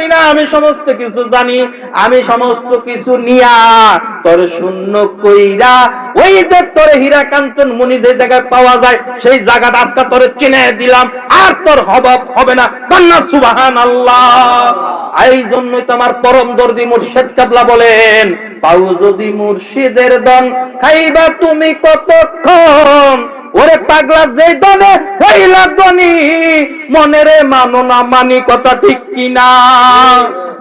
জানি না, আমি সমস্ত কিছু জানি, আমি সমস্ত কিছু নিয়া তোর শূন্য কইরা ওই যে তোর হীরা কাঞ্চন মনি যে জায়গায় পাওয়া যায়, সেই জায়গাটা আজকে তোরে চিনে দিলাম, আর তোর হবাব হবে না। কন্যা সুবাহান আল্লাহ এই জন্যই তো আমার পরম দর্দি মুর্শেদ কাবলা বলেন, পাও যদি মুর্শিদের দন, খাইবা তুমি কতক্ষণ? ওরে পাগলা যে দনে হইলা দনি মনেরে মানো না মানি কথা ঠিক কিনা?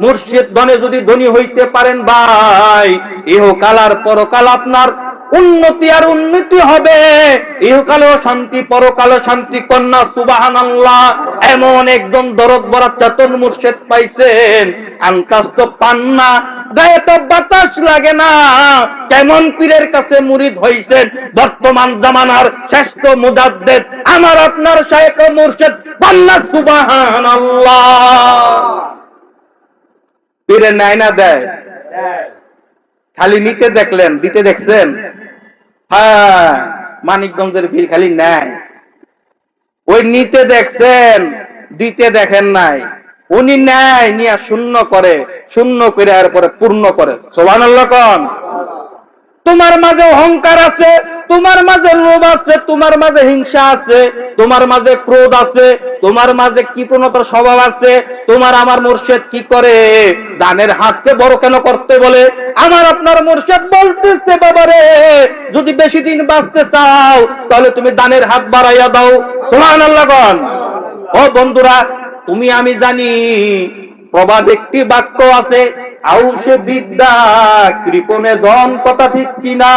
মুর্শিদ দনে যদি ধনী হইতে পারেন ভাই ইহকাল আর পরকাল আপনার উন্নতি আর উন্নতি হবে। ইহকালেও শান্তি, পরকালে শান্তি, কন্যা সুবাহান আল্লাহ এমন একজন দরদ বরাত চেতন মুর্শেদ পাইছেন আন্তাস তো পান না। গায়ে তো বাতাস লাগে না। কেমন পীরের কাছে মুরিদ হইছেন বর্তমান জামানার শ্রেষ্ঠ মুজাদ্দেদ আমার আপনার শায়েখ মুর্শেদ কন্যা সুবাহান পীরের নেয় না দেয়। খালি নিতে দেখলেন, দিতে দেখছেন? হ্যাঁ মানিকগঞ্জের ভিড় খালি নেয়। ওই নিতে দেখছেন, দিতে দেখেন নাই। উনি নেয় নিয়ে শূন্য করে শূন্য করে আর পরে পূর্ণ করে। সোভান কন। তোমার মাঝে অহংকার আছে, তোমার মাঝে লোভ আছে, তোমার মাঝে হিংসা আছে, তোমার মাঝে ক্রোধ আছে, তোমার মাঝে কৃপণতার স্বভাব আছে, তোমার আমার মোর্শেদ কি করে? দানের হাতকে বড় কেন করতে বলে? আমার আপনার মোর্শেদ বলতেছে, বাবারে, যদি বেশি দিন বাঁচতে চাও, তাহলে তুমি দানের হাত বাড়াইয়া দাও। সোহান আল্লাহগণ ও বন্ধুরা তুমি আমি জানি, প্রবাদ একটি বাক্য আছে, আউসে বিদ্যা, কৃপণে ধন, কথা ঠিক কিনা?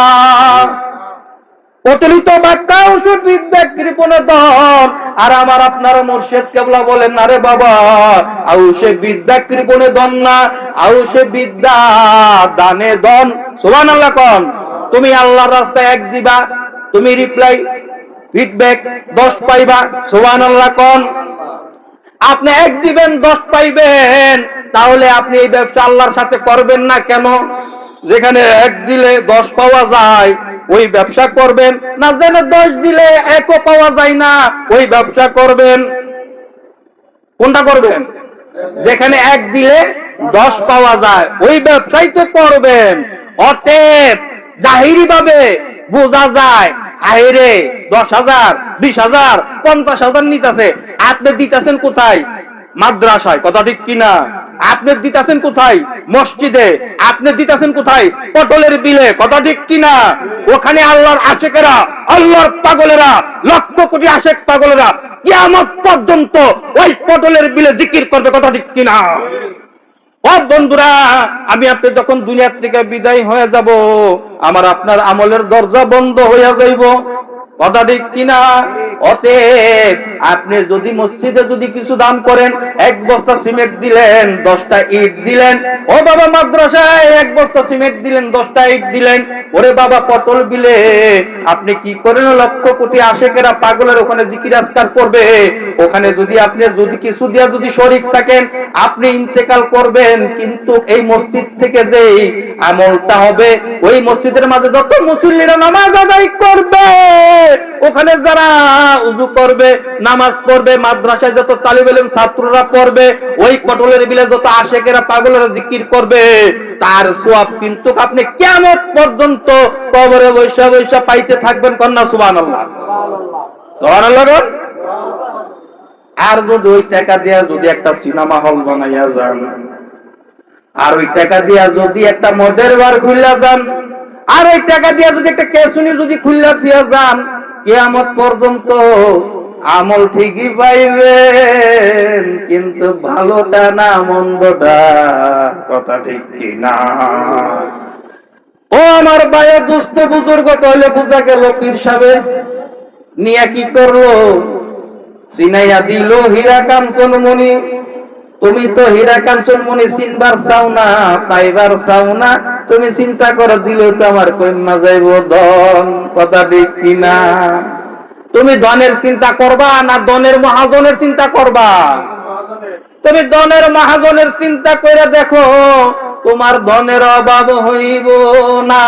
প্রচলিত বাক্যা ওষুধ বিদ্যা, কৃপণে ধন। আর আমার আপনার মোর্শেদ কেবলা বলেন, না রে বাবা, আউসে বিদ্যা, কৃপণে ধন না, আউসে বিদ্যা, দানে ধন। সোহান আল্লাহ কন, তুমি আল্লাহর রাস্তায় এক দিবা, তুমি রিপ্লাই ফিডব্যাক দশ পাইবা। সোহান আল্লাহ কন আপনি এক দিবেন দশ পাইবেন, তাহলে আপনি এই ব্যবসা আল্লাহর সাথে করবেন না কেন? যেখানে এক দিলে দশ পাওয়া যায়, ওই ব্যবসা করবেন। না, যেন দশ দিলে একও পাওয়া যায় না, ওই ব্যবসা করবেন। কোনটা করবেন? যেখানে এক দিলে দশ পাওয়া যায়, ওই ব্যবসাই তো করবেন। অতএব জাহিরি ভাবে বোঝা যায় আইরে দশ হাজার, বিশ হাজার, পঞ্চাশ হাজার নিতেছে। আপনি দিতেছেন কোথায়? মাদ্রাসায়। কথা ঠিক কিনা? আপনি দিতেছেন কোথায়? মসজিদে। আপনি দিতেছেন কোথায়? পটলের বিলে। কথা ঠিক কিনা? ওখানে আল্লাহর আশেকেরা, আল্লাহর পাগলেরা, লক্ষ কোটি আশেক পাগলেরা কিয়ামত পর্যন্ত ওই পটলের বিলে জিকির করবে। কথা ঠিক কিনা? ও বন্ধুরা, আমি আপনি যখন দুনিয়ার থেকে বিদায় হয়ে যাব, আমার আপনার আমলের দরজা বন্ধ হয়ে যাইব। কথা ঠিক কিনা? অতএব আপনি যদি মসজিদে যদি কিছু দান করেন, এক বস্তা সিমেন্ট দিলেন, দশটা ইট দিলেন, ও বাবা মাদ্রাসায় এক বস্তা সিমেন্ট দিলেন, দশটা ইট দিলেন, ওরে বাবা পটল বিলে, আপনি কি করেন? লক্ষ কোটি আশেকেরা পাগলের ওখানে জিকির আজকার করবে। ওখানে যদি আপনি যদি কিছু দিয়া যদি শরিক থাকেন, আপনি ইন্তেকাল করবেন, কিন্তু এই মসজিদ থেকে যে আমলটা হবে, ওই মসজিদের মাঝে যত মুসল্লিরা নামাজ আদায় করবে। ওখানে যারা উজু করবে, নামাজ পড়বে, মাদ্রাসায় যত তালিব ইলম ছাত্ররা পড়বে, ওই পটলের বিলে যত আশেকেরা পাগলেরা জিকির করবে, তার সোয়াব কিন্তু আপনি কেমন পর্যন্ত কবরে বৈশা বৈশা পাইতে থাকবেন কন্যা সুবান আল্লাহ সুবান আর যদি ওই টাকা দিয়া যদি একটা সিনেমা হল বানাইয়া যান, আর ওই টাকা দিয়া যদি একটা মদের বার খুললা যান, আর ওই টাকা দিয়া যদি একটা কেসুনি যদি খুললা থিয়া যান কেয়ামত পর্যন্ত আমল ঠিকই পাইবেন, কিন্তু ভালোটা না মন্দটা কথা ঠিক কি না ও আমার বায়ে দুস্থ বুজুর্গ, তাহলে বুঝা গেল পীর সাহেব, নিয়ে কি করল? চিনাইয়া দিল, হীরা কাঞ্চন মণি তুমি তো হীরা কাঞ্চন মণি চিনবার চাও না, পাইবার চাও না তুমি চিন্তা করো দিলে তো আমার কন্যা যাইব ধন, কথা ঠিক কিনা? তুমি ধনের চিন্তা করবা না দনের মহাজনের চিন্তা করবা? তুমি দনের মহাজনের চিন্তা করে দেখো, তোমার ধনের অভাব হইব না।